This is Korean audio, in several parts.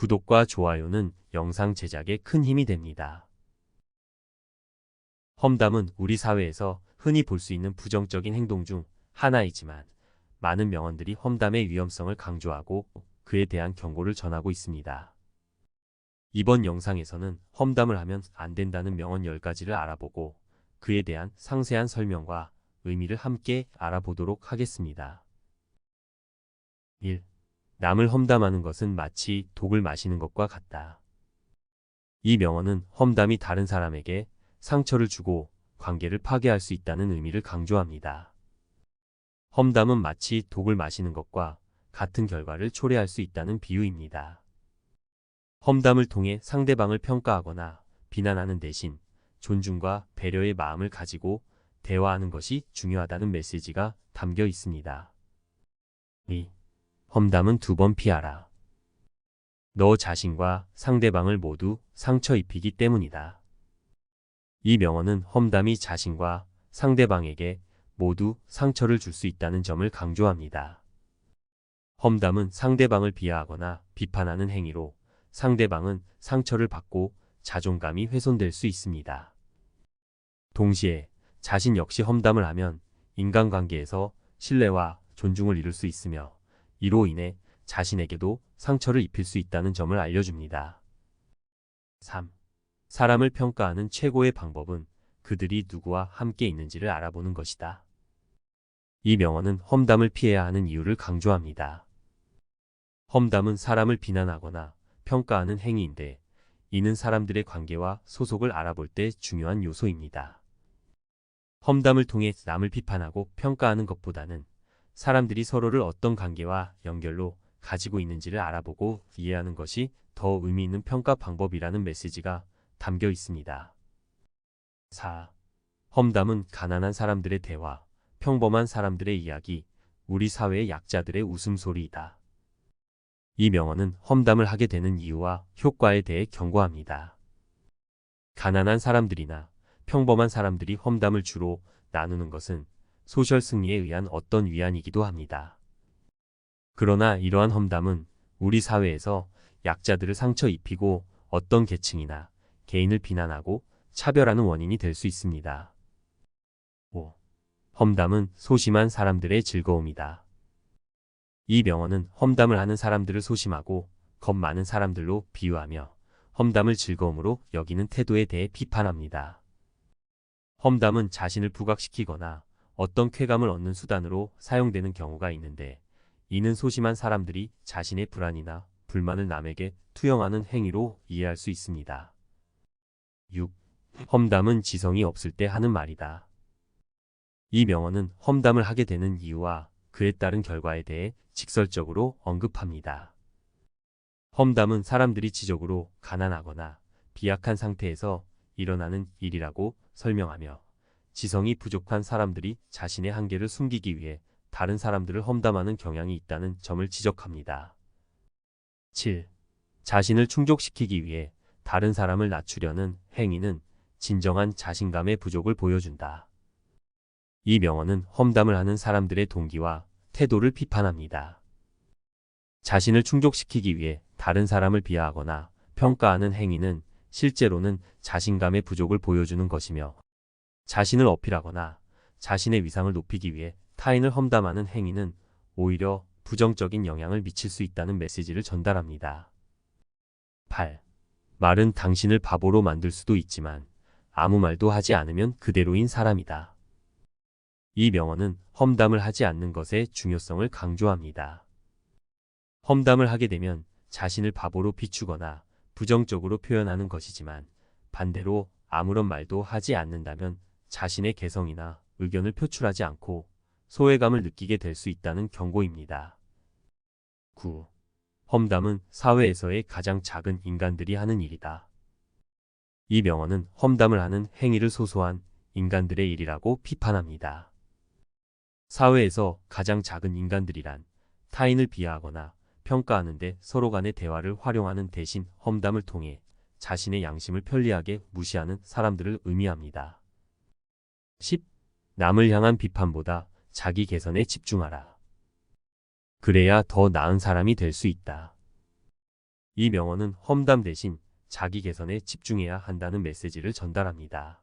구독과 좋아요는 영상 제작에 큰 힘이 됩니다. 험담은 우리 사회에서 흔히 볼 수 있는 부정적인 행동 중 하나이지만 많은 명언들이 험담의 위험성을 강조하고 그에 대한 경고를 전하고 있습니다. 이번 영상에서는 험담을 하면 안 된다는 명언 10가지를 알아보고 그에 대한 상세한 설명과 의미를 함께 알아보도록 하겠습니다. 1. 남을 험담하는 것은 마치 독을 마시는 것과 같다. 이 명언은 험담이 다른 사람에게 상처를 주고 관계를 파괴할 수 있다는 의미를 강조합니다. 험담은 마치 독을 마시는 것과 같은 결과를 초래할 수 있다는 비유입니다. 험담을 통해 상대방을 평가하거나 비난하는 대신 존중과 배려의 마음을 가지고 대화하는 것이 중요하다는 메시지가 담겨 있습니다. 2. 험담은 두 번 피하라. 너 자신과 상대방을 모두 상처 입히기 때문이다. 이 명언은 험담이 자신과 상대방에게 모두 상처를 줄 수 있다는 점을 강조합니다. 험담은 상대방을 비하하거나 비판하는 행위로 상대방은 상처를 받고 자존감이 훼손될 수 있습니다. 동시에 자신 역시 험담을 하면 인간관계에서 신뢰와 존중을 잃을 수 있으며 이로 인해 자신에게도 상처를 입힐 수 있다는 점을 알려줍니다. 3. 사람을 평가하는 최고의 방법은 그들이 누구와 함께 있는지를 알아보는 것이다. 이 명언은 험담을 피해야 하는 이유를 강조합니다. 험담은 사람을 비난하거나 평가하는 행위인데 이는 사람들의 관계와 소속을 알아볼 때 중요한 요소입니다. 험담을 통해 남을 비판하고 평가하는 것보다는 사람들이 서로를 어떤 관계와 연결로 가지고 있는지를 알아보고 이해하는 것이 더 의미 있는 평가 방법이라는 메시지가 담겨 있습니다. 4. 험담은 가난한 사람들의 대화, 평범한 사람들의 이야기, 우리 사회의 약자들의 웃음소리이다. 이 명언은 험담을 하게 되는 이유와 효과에 대해 경고합니다. 가난한 사람들이나 평범한 사람들이 험담을 주로 나누는 것은 소셜 승리에 의한 어떤 위안이기도 합니다. 그러나 이러한 험담은 우리 사회에서 약자들을 상처 입히고 어떤 계층이나 개인을 비난하고 차별하는 원인이 될 수 있습니다. 5. 험담은 소심한 사람들의 즐거움이다. 이 명언은 험담을 하는 사람들을 소심하고 겁 많은 사람들로 비유하며 험담을 즐거움으로 여기는 태도에 대해 비판합니다. 험담은 자신을 부각시키거나 어떤 쾌감을 얻는 수단으로 사용되는 경우가 있는데 이는 소심한 사람들이 자신의 불안이나 불만을 남에게 투영하는 행위로 이해할 수 있습니다. 6. 험담은 지성이 없을 때 하는 말이다. 이 명언은 험담을 하게 되는 이유와 그에 따른 결과에 대해 직설적으로 언급합니다. 험담은 사람들이 지적으로 가난하거나 비약한 상태에서 일어나는 일이라고 설명하며 지성이 부족한 사람들이 자신의 한계를 숨기기 위해 다른 사람들을 험담하는 경향이 있다는 점을 지적합니다. 7. 자신을 충족시키기 위해 다른 사람을 낮추려는 행위는 진정한 자신감의 부족을 보여준다. 이 명언은 험담을 하는 사람들의 동기와 태도를 비판합니다. 자신을 충족시키기 위해 다른 사람을 비하하거나 평가하는 행위는 실제로는 자신감의 부족을 보여주는 것이며 자신을 어필하거나 자신의 위상을 높이기 위해 타인을 험담하는 행위는 오히려 부정적인 영향을 미칠 수 있다는 메시지를 전달합니다. 8. 말은 당신을 바보로 만들 수도 있지만 아무 말도 하지 않으면 그대로인 사람이다. 이 명언은 험담을 하지 않는 것의 중요성을 강조합니다. 험담을 하게 되면 자신을 바보로 비추거나 부정적으로 표현하는 것이지만 반대로 아무런 말도 하지 않는다면 자신의 개성이나 의견을 표출하지 않고 소외감을 느끼게 될 수 있다는 경고입니다. 9. 험담은 사회에서의 가장 작은 인간들이 하는 일이다. 이 명언은 험담을 하는 행위를 소소한 인간들의 일이라고 비판합니다. 사회에서 가장 작은 인간들이란 타인을 비하하거나 평가하는데 서로 간의 대화를 활용하는 대신 험담을 통해 자신의 양심을 편리하게 무시하는 사람들을 의미합니다. 10. 남을 향한 비판보다 자기 개선에 집중하라. 그래야 더 나은 사람이 될 수 있다. 이 명언은 험담 대신 자기 개선에 집중해야 한다는 메시지를 전달합니다.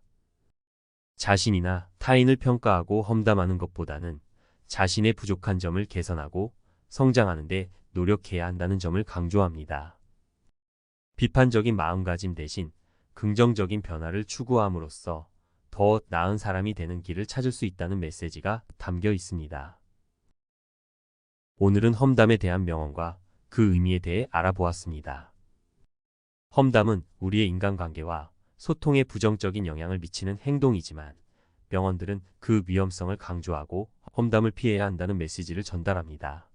자신이나 타인을 평가하고 험담하는 것보다는 자신의 부족한 점을 개선하고 성장하는데 노력해야 한다는 점을 강조합니다. 비판적인 마음가짐 대신 긍정적인 변화를 추구함으로써 더 나은 사람이 되는 길을 찾을 수 있다는 메시지가 담겨 있습니다. 오늘은 험담에 대한 명언과 그 의미에 대해 알아보았습니다. 험담은 우리의 인간관계와 소통에 부정적인 영향을 미치는 행동이지만 명언들은 그 위험성을 강조하고 험담을 피해야 한다는 메시지를 전달합니다.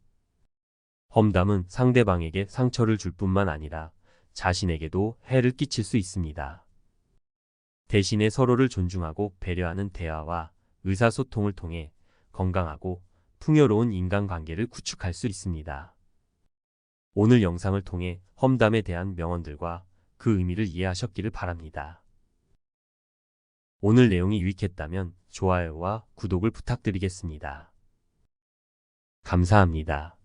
험담은 상대방에게 상처를 줄 뿐만 아니라 자신에게도 해를 끼칠 수 있습니다. 대신에 서로를 존중하고 배려하는 대화와 의사소통을 통해 건강하고 풍요로운 인간관계를 구축할 수 있습니다. 오늘 영상을 통해 험담에 대한 명언들과 그 의미를 이해하셨기를 바랍니다. 오늘 내용이 유익했다면 좋아요와 구독을 부탁드리겠습니다. 감사합니다.